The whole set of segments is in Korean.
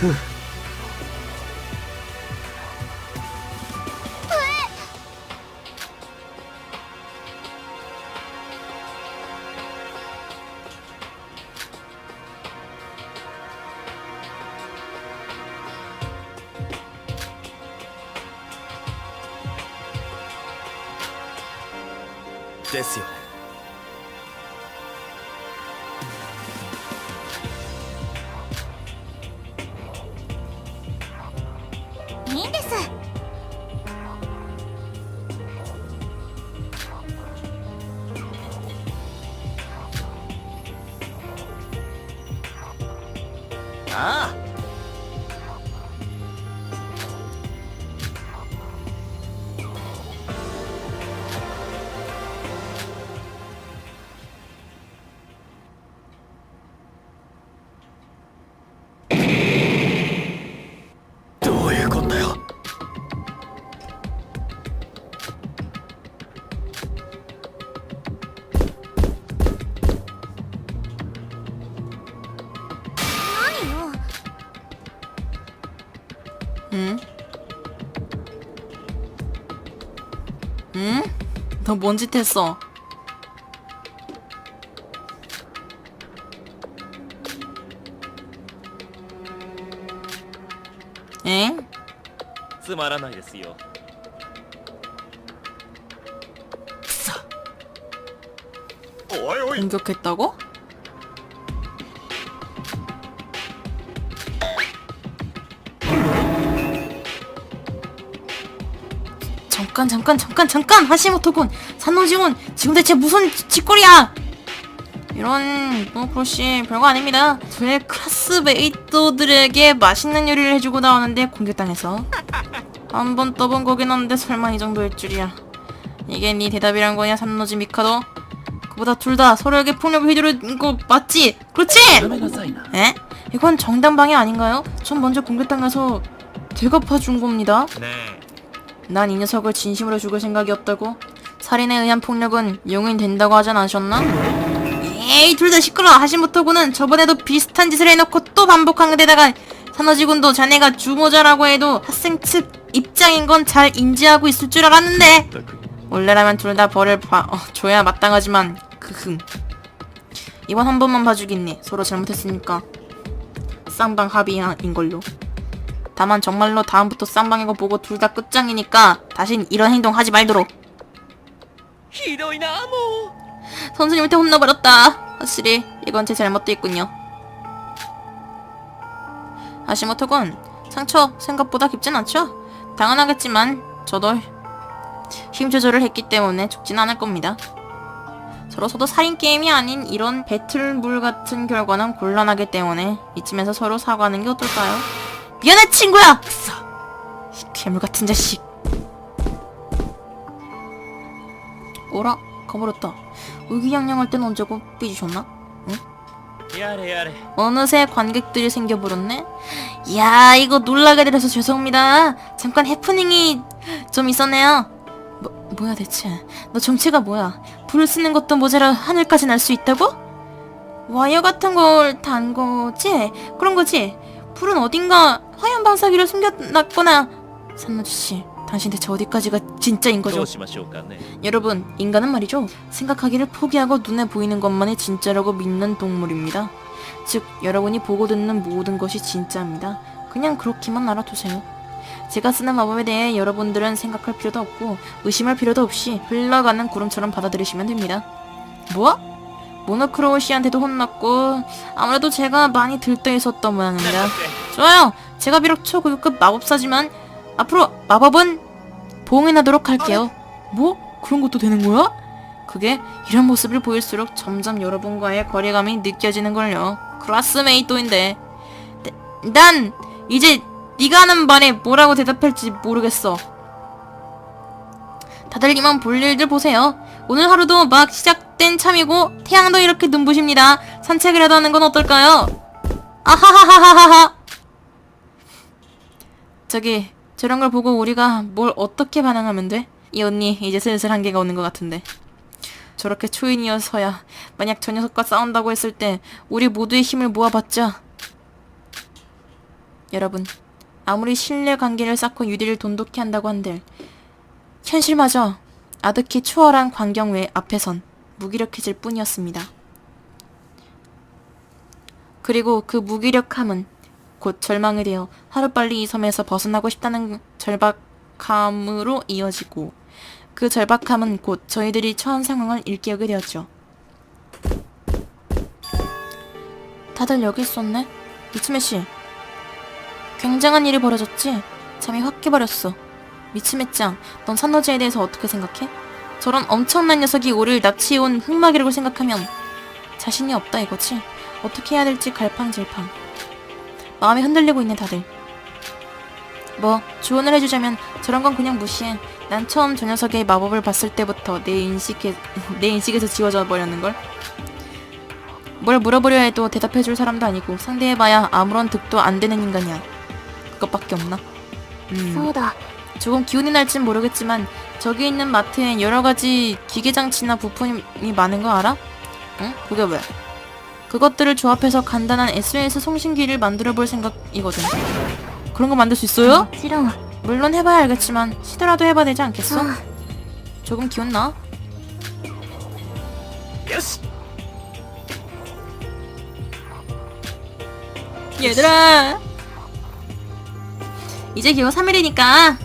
嗯。あ 너 뭔 짓 했어? 엥? つまらないですよさおいおい 공격했다고? 잠깐 잠깐 잠깐 잠깐 하시모토군 산노지군 지금 대체 무슨 짓거리야 이런 뭐 모프로씨 별거 아닙니다 저의 클라스메이트들에게 맛있는 요리를 해주고 나오는데 공격당해서 한 번 떠본 거긴 한데 설마 이 정도일 줄이야 이게 네 대답이란 거냐 산노지 미카도 그보다 둘 다 서로에게 폭력을 휘두르는 거 맞지? 그렇지? 에? 이건 정당방위 아닌가요? 전 먼저 공격당해서 대갚아준 겁니다 네. 난 이 녀석을 진심으로 죽을 생각이 없다고? 살인에 의한 폭력은 용인된다고 하지 않으셨나? 에이 둘 다 시끄러. 하신부터고는 저번에도 비슷한 짓을 해놓고 또 반복한 데다가 산호지군도 자네가 주모자라고 해도 학생 측 입장인 건 잘 인지하고 있을 줄 알았는데. 원래라면 둘 다 벌을 봐, 어, 줘야 마땅하지만 크흠 이번 한 번만 봐주겠네 서로 잘못했으니까. 쌍방 합의인걸로. 다만 정말로 다음부터 쌍방이고 보고 둘 다 끝장이니까 다신 이런 행동 하지 말도록. 히로이나모. 선생님한테 혼나버렸다. 확실히 이건 제 잘못도 있군요. 아시모토군 상처 생각보다 깊진 않죠? 당연하겠지만 저도 힘 조절을 했기 때문에 죽진 않을 겁니다. 저로서도 살인 게임이 아닌 이런 배틀물 같은 결과는 곤란하기 때문에 이쯤에서 서로 사과하는 게 어떨까요? 미안해 친구야! 싸. 이 괴물 같은 자식. 오라 가버렸다. 의기양양할 땐 언제고 삐지 줬나? 응? 야래 야래. 어느새 관객들이 생겨버렸네. 이야 이거 놀라게 드려서 죄송합니다. 잠깐 해프닝이 좀 있었네요. 뭐, 뭐야 대체? 너 정체가 뭐야? 불을 쓰는 것도 모자라 하늘까지 날 수 있다고? 와이어 같은 걸 단 거지? 그런 거지? 불은 어딘가 화염 방사기를 숨겨놨거나 산노주씨 당신 대체 어디까지가 진짜인 ど 거죠? うしましょうかね 여러분, 인간은 말이죠. 생각하기를 포기하고 눈에 보이는 것만이 진짜라고 믿는 동물입니다. 즉, 여러분이 보고 듣는 모든 것이 진짜입니다. 그냥 그렇게만 알아두세요. 제가 쓰는 마법에 대해 여러분들은 생각할 필요도 없고 의심할 필요도 없이 흘러가는 구름처럼 받아들이시면 됩니다. 뭐? 모노크로우 씨한테도 혼났고 아무래도 제가 많이 들떠 있었던 모양입니다. 좋아요. 제가 비록 초고급급 마법사지만 앞으로 마법은 봉인하도록 할게요. 뭐? 그런 것도 되는 거야? 그게 이런 모습을 보일수록 점점 여러분과의 거리감이 느껴지는걸요. 클라스메이트인데. 네, 난 이제 네가 하는 말에 뭐라고 대답할지 모르겠어. 다들 이만 볼 일들 보세요. 오늘 하루도 막 시작된 참이고 태양도 이렇게 눈부십니다. 산책이라도 하는 건 어떨까요? 아하하하하하. 저기 저런 걸 보고 우리가 뭘 어떻게 반응하면 돼? 이 언니 이제 슬슬 한계가 오는 것 같은데. 저렇게 초인이어서야 만약 저 녀석과 싸운다고 했을 때 우리 모두의 힘을 모아봤자 여러분 아무리 신뢰 관계를 쌓고 유리를 돈독히 한다고 한들 현실마저 아득히 추월한 광경 외 앞에선 무기력해질 뿐이었습니다. 그리고 그 무기력함은 곧 절망이 되어 하루빨리 이 섬에서 벗어나고 싶다는 절박함으로 이어지고 그 절박함은 곧 저희들이 처한 상황을 일깨우게 되었죠. 다들 여기 있었네? 미츠메 씨. 굉장한 일이 벌어졌지? 잠이 확 깨버렸어. 미츠메짱, 넌 산노지에 대해서 어떻게 생각해? 저런 엄청난 녀석이 우리를 납치해온 흑막이라고 생각하면 자신이 없다 이거지? 어떻게 해야 될지 갈팡질팡. 마음이 흔들리고 있네 다들. 뭐 조언을 해주자면 저런 건 그냥 무시해. 난 처음 저 녀석의 마법을 봤을 때부터 내 인식에 내 인식에서 지워져 버렸는 걸. 뭘 물어보려 해도 대답해줄 사람도 아니고 상대해봐야 아무런 득도 안 되는 인간이야. 그것밖에 없나? 음. 다 조금 기운이 날진 모르겠지만 저기 있는 마트엔 여러 가지 기계 장치나 부품이 많은 거 알아? 응? 그게 왜? 그것들을 조합해서 간단한 SOS 송신기를 만들어 볼 생각이거든. 그런 거 만들 수 있어요? 싫어. 물론 해봐야 알겠지만 시더라도 해봐야 되지 않겠어? 아. 조금 기운나? 얘들아! 이제 기호 3일이니까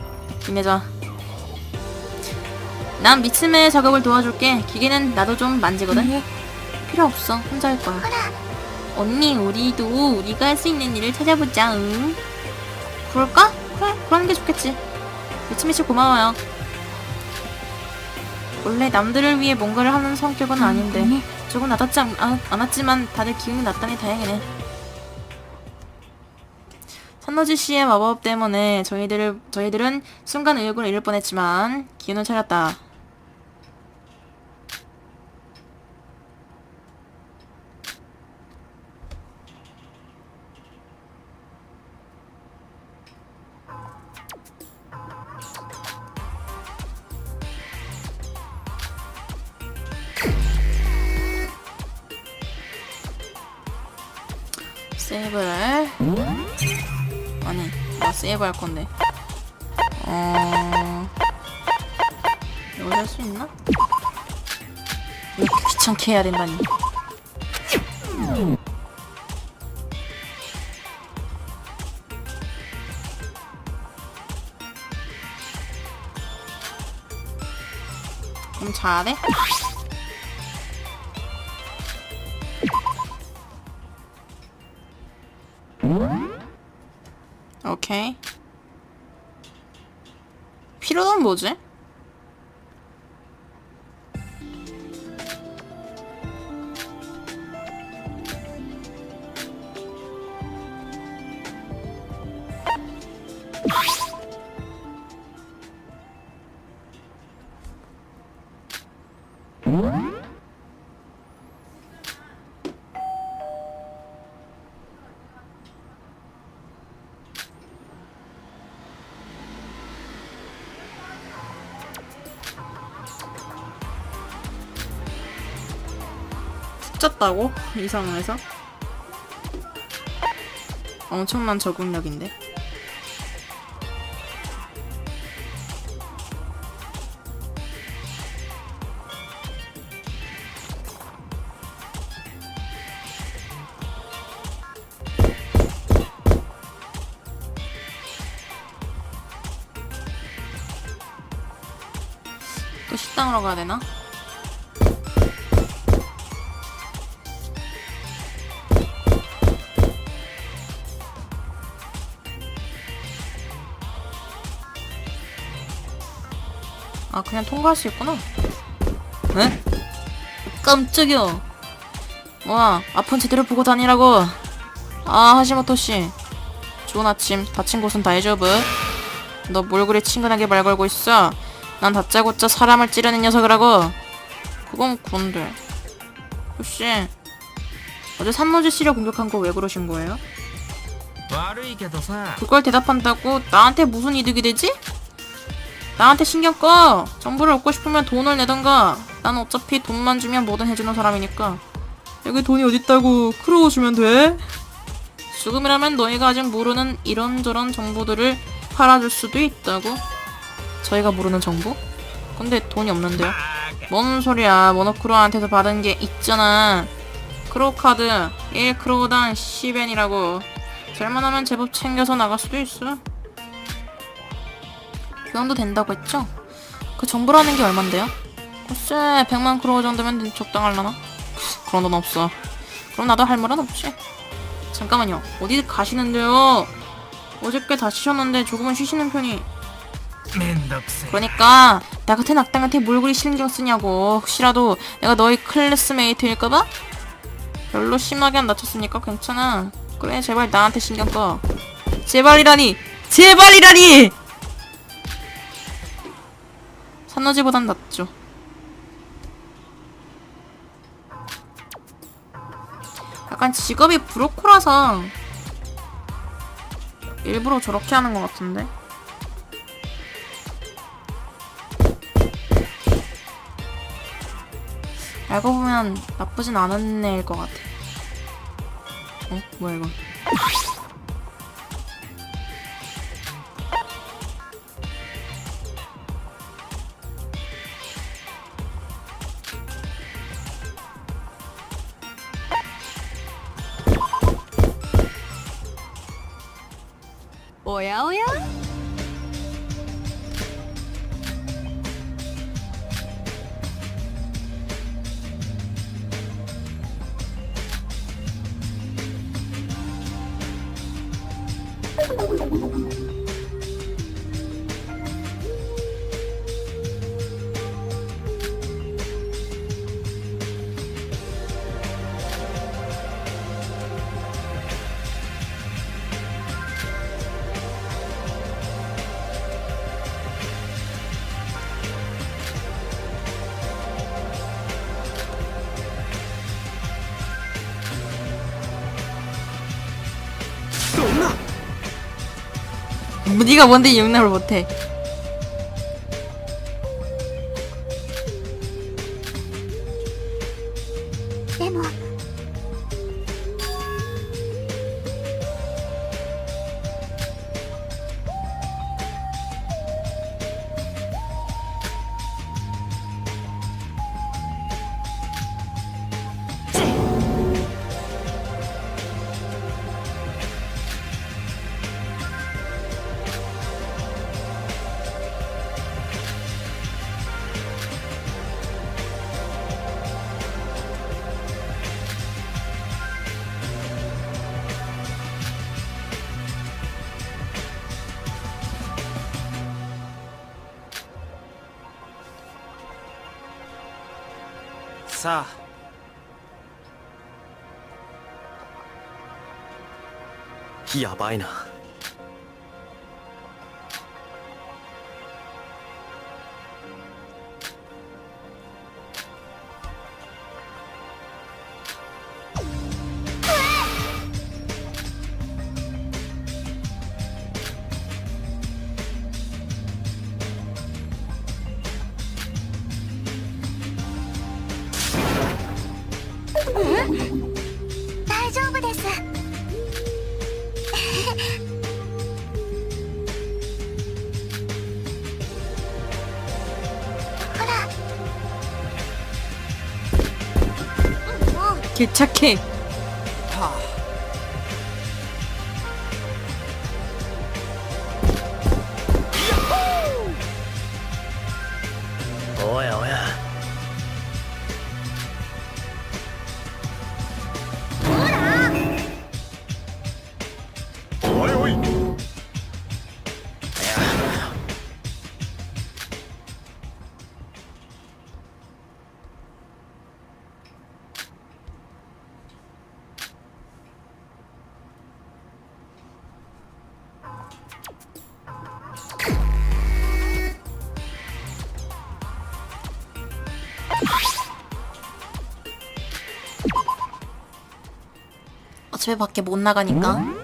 힘내자. 난 미츠메의 작업을 도와줄게. 기계는 나도 좀 만지거든. 예. 필요 없어. 혼자 할 거야. 언니 우리도 우리가 할 수 있는 일을 찾아보자 응? 그럴까? 그래 그러는 게 좋겠지. 미치미치 고마워요. 원래 남들을 위해 뭔가를 하는 성격은 아닌데 조금 나답지 않, 않, 않았지만 다들 기운이 났다니 다행이네. 산노지 씨의 마법 때문에 저희들을 저희들은 순간 의욕을 잃을 뻔했지만 기운을 차렸다. 나 세이브 할 건데 어 여기 할수 있나? 이렇게 귀찮게 해야 된다니 그럼 자야 돼? 오케이. 뭐지? 푹 잤다고? 이 상황에서? 엄청난 적응력인데? 또 식당으로 가야 되나? 아 그냥 통과할 수 있구나. 응? 깜짝이야. 뭐야 아픈 제대로 보고 다니라고. 아 하시모토씨. 좋은 아침 다친 곳은 다이저브. 너 뭘 그리 친근하게 말 걸고 있어. 난 다짜고짜 사람을 찌르는 녀석이라고. 그건 군데. 혹시 어제 산노지 씨를 공격한 거 왜 그러신 거예요? 그걸 대답한다고 나한테 무슨 이득이 되지? 나한테 신경 꺼. 정보를 얻고 싶으면 돈을 내던가. 난 어차피 돈만 주면 뭐든 해주는 사람이니까. 여기 돈이 어딨다고 크로우 주면 돼? 지금이라면 너희가 아직 모르는 이런저런 정보들을 팔아줄 수도 있다고. 저희가 모르는 정보? 근데 돈이 없는데요. 뭔 소리야. 모노크로한테서 받은 게 있잖아. 크로우 카드 1크로우당 10엔이라고. 잘만하면 제법 챙겨서 나갈 수도 있어. 교환도 된다고 했죠? 그 정보라는 게 얼만데요? 글쎄 100만 크로 정도면 적당할라나? 그런 돈 없어 그럼 나도 할 말은 없지 잠깐만요 어디 가시는데요? 어저께 다치셨는데 조금은 쉬시는 편이 그러니까 나 같은 악당한테 뭘 그리 신경 쓰냐고 혹시라도 내가 너희 클래스메이트일까봐? 별로 심하게 안 다쳤으니까 괜찮아 그래 제발 나한테 신경 꺼 제발이라니 제발이라니 산노지보단 낫죠 약간 직업이 브로커라서 일부러 저렇게 하는 것 같은데 알고 보면 나쁘진 않은 애일 것 같아. 어? 뭐야 이거? 네가 뭔데 이 용납을 못해? さ。やばいな。大丈夫ですほらもう 개 착해. 어차피 밖에 못 나가니까.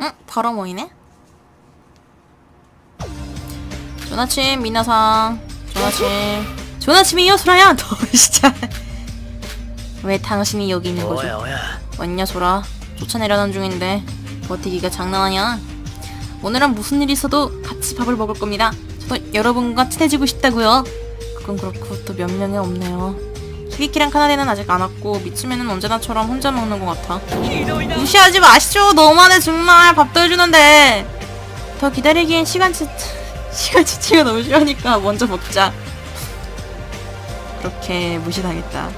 응? 바로 모이네? 조나침 미나상. 조나침. 조나침이요 소라야! 너 진짜. 왜 당신이 여기 있는 거죠? 왔냐 소라? 쫓아내려는 중인데 버티기가 장난하냐? 오늘은 무슨 일이 있어도 같이 밥을 먹을 겁니다. 저도 여러분과 친해지고 싶다고요. 그건 그렇고 또 몇 명이 없네요. 비키랑 카나데는 아직 안 왔고 미치면은 언제나처럼 혼자 먹는 것 같아. 무시하지 마시죠. 너만의 정말 밥도 해주는데. 더 기다리기엔 시간 지... 시간 지치가 너무 싫으니까 먼저 먹자. 그렇게 무시당했다.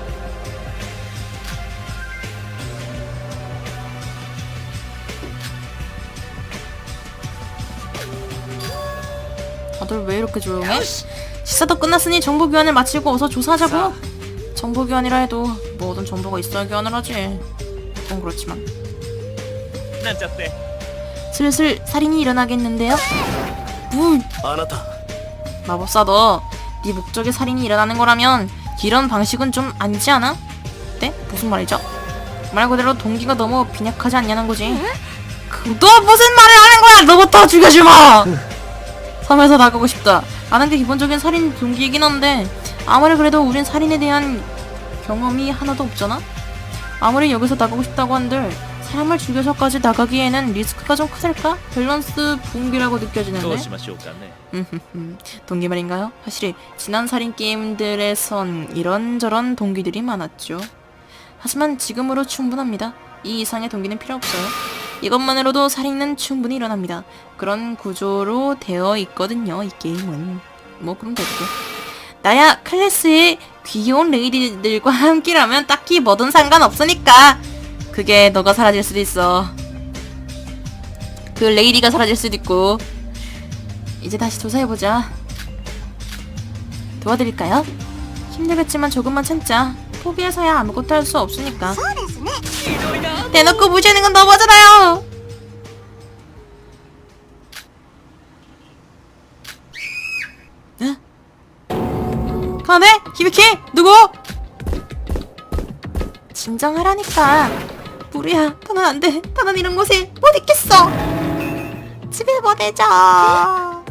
아들 왜 이렇게 조용해? 시사도 끝났으니 정보 교환을 마치고 어서 조사하자고. 정보 교환이라 해도 모든 정보가 있어야 교환을 하지. 보통 그렇지만. 난자떼. 슬슬 살인이 일어나겠는데요? 물! 마법사 너, 네 목적에 살인이 일어나는 거라면 이런 방식은 좀 안지 않아? 네? 무슨 말이죠? 말 그대로 동기가 너무 빈약하지 않냐는 거지. 그, 너 무슨 말을 하는 거야! 너부터 죽여주마! 섬에서 나가고 싶다. 아는 게 기본적인 살인 동기이긴 한데 아무리 그래도 우린 살인에 대한 경험이 하나도 없잖아? 아무리 여기서 나가고 싶다고 한들 사람을 죽여서까지 나가기에는 리스크가 좀 크달까? 밸런스 붕괴라고 느껴지는데? 동기 말인가요? 사실 지난 살인 게임들에선 이런저런 동기들이 많았죠. 하지만 지금으로 충분합니다. 이 이상의 동기는 필요 없어요. 이것만으로도 살인은 충분히 일어납니다. 그런 구조로 되어 있거든요 이 게임은. 뭐 그럼 됐고. 나야 클래스의 귀여운 레이디들과 함께라면 딱히 뭐든 상관없으니까. 그게 너가 사라질 수도 있어. 그 레이디가 사라질 수도 있고. 이제 다시 조사해보자. 도와드릴까요? 힘들겠지만 조금만 참자. 포기해서야 아무것도 할 수 없으니까. 네. 대놓고 무시하는 건 너무하잖아요 가네? 히비키? 누구? 진정하라니까. 무리야, 더는 안 돼. 더는 이런 곳에 못 있겠어. 집에 보내자.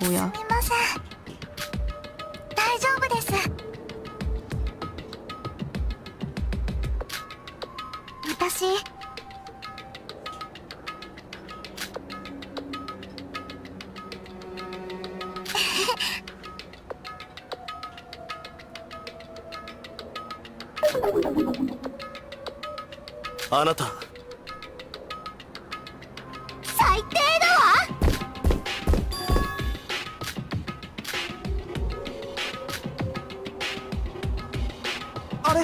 뭐야? すみません大丈夫です私 あなた。最低だわ。あれ？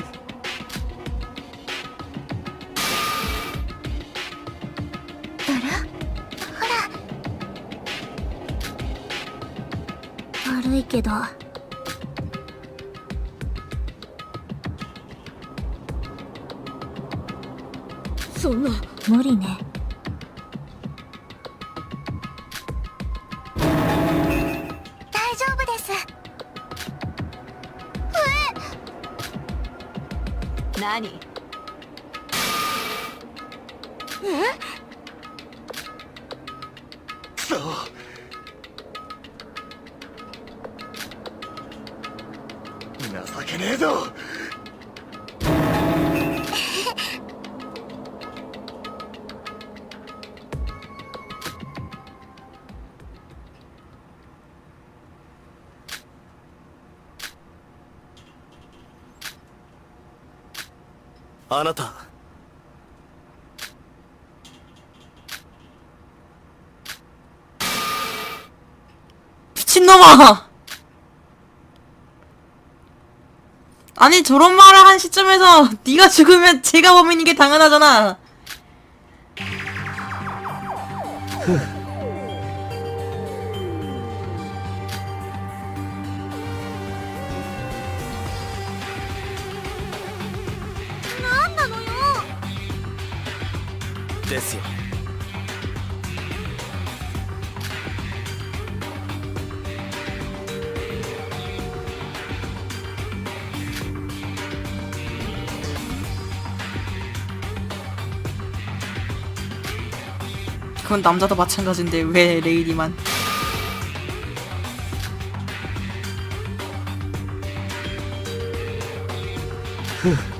悪いけどそんな。無理ね。大丈夫です。何？ あなた 미친놈! 미친놈아! 아니 저런 말을 한 시점에서 네가 죽으면 제가 범인인 게 당연하잖아. 그건 남자도 마찬가지인데 왜 레이디만?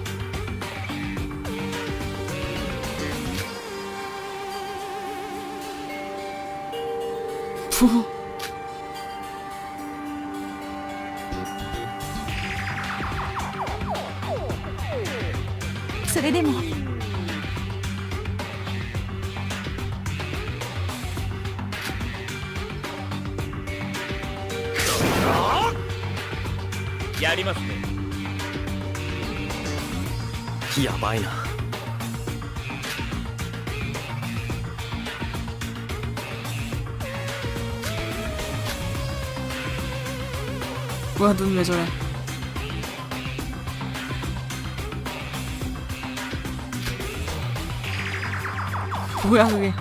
뭐야 눈 왜 저래? 뭐야 그게?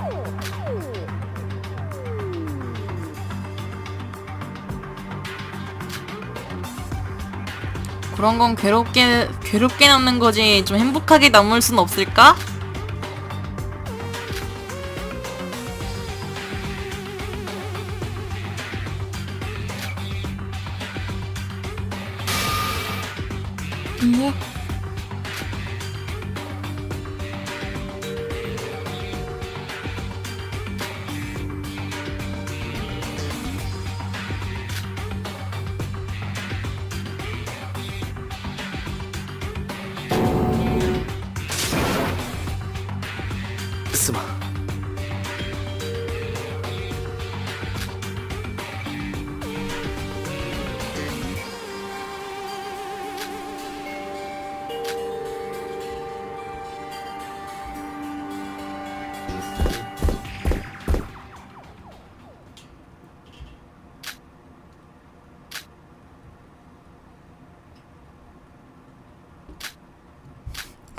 그런 건 괴롭게 괴롭게 남는 거지 좀 행복하게 남을 순 없을까?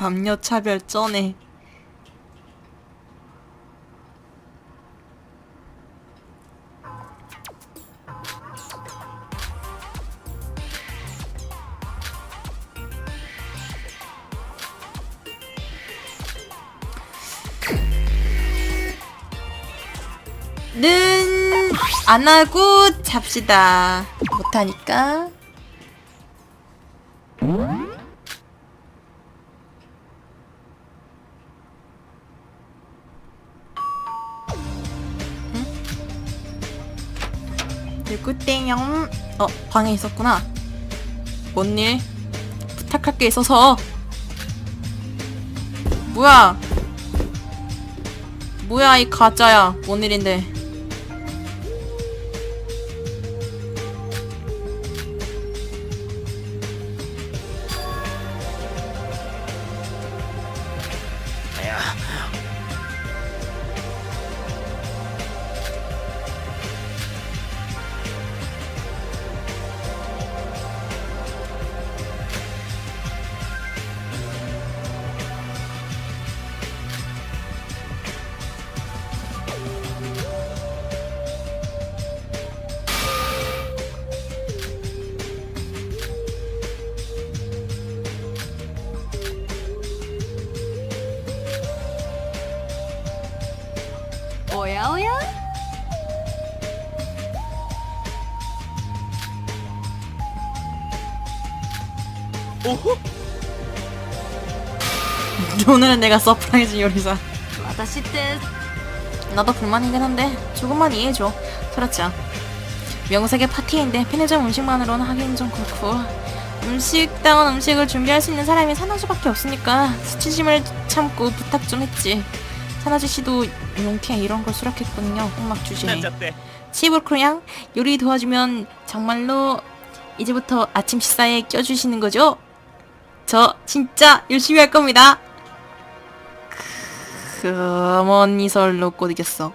남녀 차별 쩌네. 는안 하고 잡시다. 못하니까. 어 방에 있었구나. 뭔 일? 부탁할 게 있어서. 뭐야? 뭐야 이 가짜야 뭔 일인데 오늘은 내가 서프라이즈 요리사. 다시 뜻. 나도 불만이긴 한데 조금만 이해해줘. 그렇죠. 명색의 파티인데 편의점 음식만으로는 하긴 좀 그렇고 음식다운 음식을 준비할 수 있는 사람이 사나주밖에 없으니까 수치심을 참고 부탁 좀 했지. 사나주 씨도 용케 이런 걸 수락했군요. 음악 주제에. 치브크냥 요리 도와주면 정말로 이제부터 아침 식사에 껴주시는 거죠? 저 진짜 열심히 할 겁니다. 그먼 이설로 못 이겼어.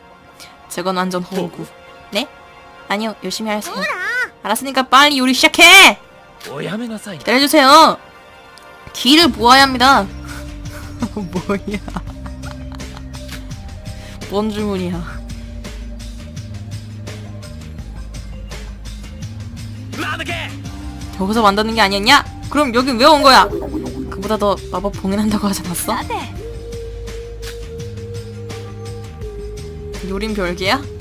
저건 완전 호구. 네? 아니요, 열심히 하세요. 알았으니까 빨리 요리 시작해! おやめなさい 기다려주세요. 기를 모아야 합니다. 뭐야? 뭔 주문이야? なんだけ 여기서 만드는 게 아니었냐? 그럼 여긴 왜 온 거야? 그보다 더 마법 봉인한다고 하지 않았어? さて 요린 별개야?